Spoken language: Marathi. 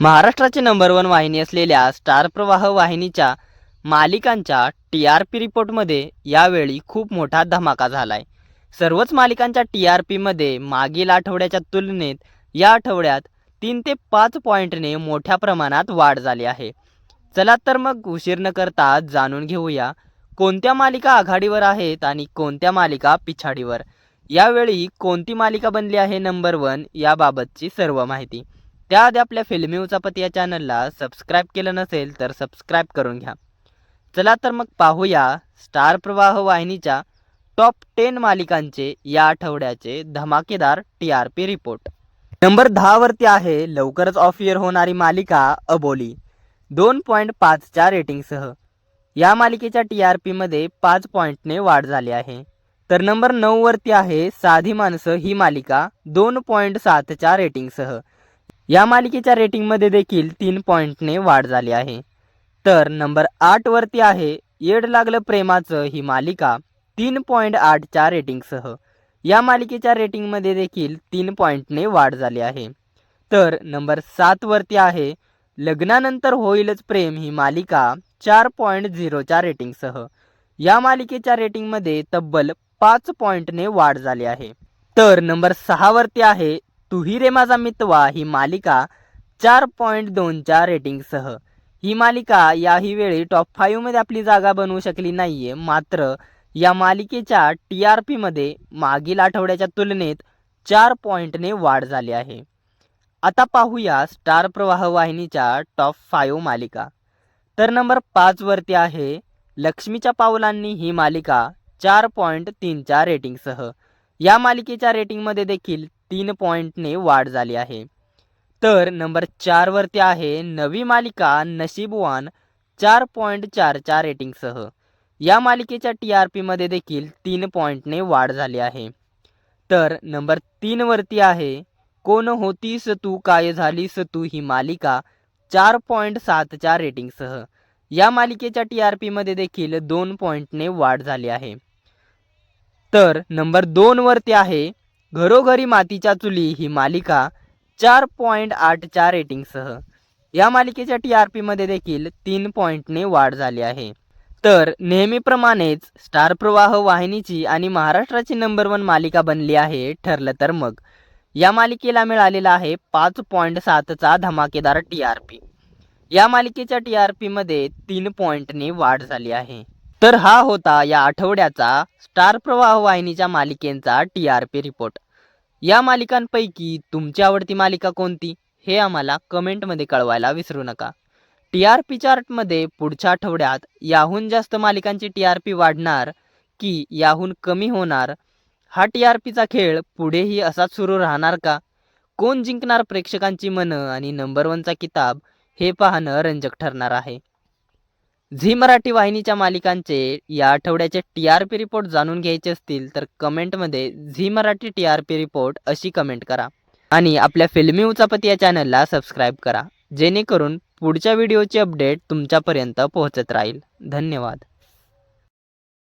महाराष्ट्राची नंबर वन वाहिनी असलेल्या स्टार प्रवाह वाहिनीच्या मालिकांच्या टी आर पी रिपोर्टमध्ये यावेळी खूप मोठा धमाका झाला आहे सर्वच मालिकांच्या टी आर पीमध्ये मागील आठवड्याच्या तुलनेत या आठवड्यात तीन ते पाच पॉईंटने मोठ्या प्रमाणात वाढ झाली आहे. चला तर मग उशीर न करता जाणून घेऊया कोणत्या मालिका आघाडीवर आहेत आणि कोणत्या मालिका पिछाडीवर. यावेळी कोणती मालिका बनली आहे नंबर वन याबाबतची सर्व माहिती. त्याआधी आपल्या फिल्मी उचापती या चॅनलला सबस्क्राईब केलं नसेल तर सबस्क्राईब करून घ्या. चला तर मग पाहूया स्टार प्रवाह वाहिनीच्या टॉप टेन मालिकांचे या आठवड्याचे धमाकेदार T R P report number दहावरती आहे लवकरच ऑफ इयर होणारी मालिका अबोली. दोन पॉईंट पाचच्या रेटिंगसह या मालिकेच्या टी आर पीमध्ये पाच पॉईंटने वाढ झाली आहे. तर नंबर नऊवरती आहे साधी माणसं ही मालिका दोन पॉईंट सातच्या रेटिंगसह या मालिकेच्या रेटिंगमध्ये देखील तीन पॉईंटने वाढ झाली आहे. तर नंबर आठवरती आहे. येड लागलं प्रेमाचं ही मालिका तीन पॉईंट आठच्या रेटिंगसह या मालिकेच्या रेटिंगमध्ये देखील तीन पॉईंटने वाढ झाली आहे. तर नंबर सातवरती आहे. लग्नानंतर होईलच प्रेम ही मालिका चार पॉईंट झिरोच्या रेटिंगसह या मालिकेच्या रेटिंगमध्ये तब्बल पाच पॉईंटने वाढ झाली आहे. तर नंबर सहावरती आहे. तुही रे माझा मितवा ही मालिका चार पॉईंट दोनच्या रेटिंगसह. ही मालिका याही वेळी टॉप फाईव्हमध्ये आपली जागा बनवू शकली नाहीये मात्र या मालिकेच्या टी आर पीमध्ये मागील आठवड्याच्या तुलनेत चार पॉईंटने वाढ झाली आहे. आता पाहूया स्टार प्रवाह वाहिनीच्या टॉप फाईव्ह मालिका. तर नंबर पाचवरती आहे लक्ष्मीच्या पावलांनी ही मालिका चार पॉईंट तीनच्या रेटिंगसह. या मालिकेच्या रेटिंगमध्ये देखील तीन पॉईंटने वाढ झाली आहे. तर नंबर चारवरती आहे नवी मालिका नशीबवान चार पॉईंट चारच्या रेटिंगसह. या मालिकेच्या टी आर पीमध्ये देखील तीन पॉईंटने वाढ झाली आहे. तर नंबर तीनवरती आहे कोण होतीस तू काय झालीस तू ही मालिका चार पॉईंट सातच्या रेटिंगसह. या मालिकेच्या टी आर पीमध्ये देखील दोन पॉईंटने वाढ झाली आहे. तर नंबर दोनवरती आहे घरोघरी मातीच्या चुली ही मालिका चार पॉईंट आठच्या रेटिंगसह. या मालिकेच्या टी आर पीमध्ये देखील तीन पॉईंटने वाढ झाली आहे. तर नेहमीप्रमाणेच स्टार प्रवाह वाहिनीची आणि महाराष्ट्राची नंबर वन मालिका बनली आहे ठरलं तर मग. या मालिकेला मिळालेला आहे पाच पॉईंट सातचा धमाकेदार टी आर पी. या मालिकेच्या टी आर पीमध्ये तीन पॉईंटने वाढ झाली आहे. तर हा होता या आठवड्याचा स्टार प्रवाह वाहिनीच्या मालिकेंचा टी आर पी रिपोर्ट या मालिकांपैकी तुमची आवडती मालिका कोणती? हे आम्हाला कमेंटमध्ये कळवायला विसरू नका. टी आर पी चार्टमध्ये पुढच्या आठवड्यात याहून जास्त मालिकांची टी आर पी वाढणार की याहून कमी होणार? हा टी आर पीचा खेळ पुढेही असाच सुरू राहणार का? कोण जिंकणार प्रेक्षकांची मनं आणि नंबर वनचा किताब हे पाहणं रंजक ठरणार आहे. झी मराठी वाहिनीच्या मालिकांचे या आठवड्याचे टी आर पी रिपोर्ट जाणून घ्यायचे असतील तर कमेंटमध्ये Zee Marathi T R P report अशी कमेंट करा. आणि आपल्या फिल्मी उचापती या चॅनलला सबस्क्राईब करा. जेणेकरून पुढच्या व्हिडिओची अपडेट तुमच्यापर्यंत पोहोचत राहील. धन्यवाद.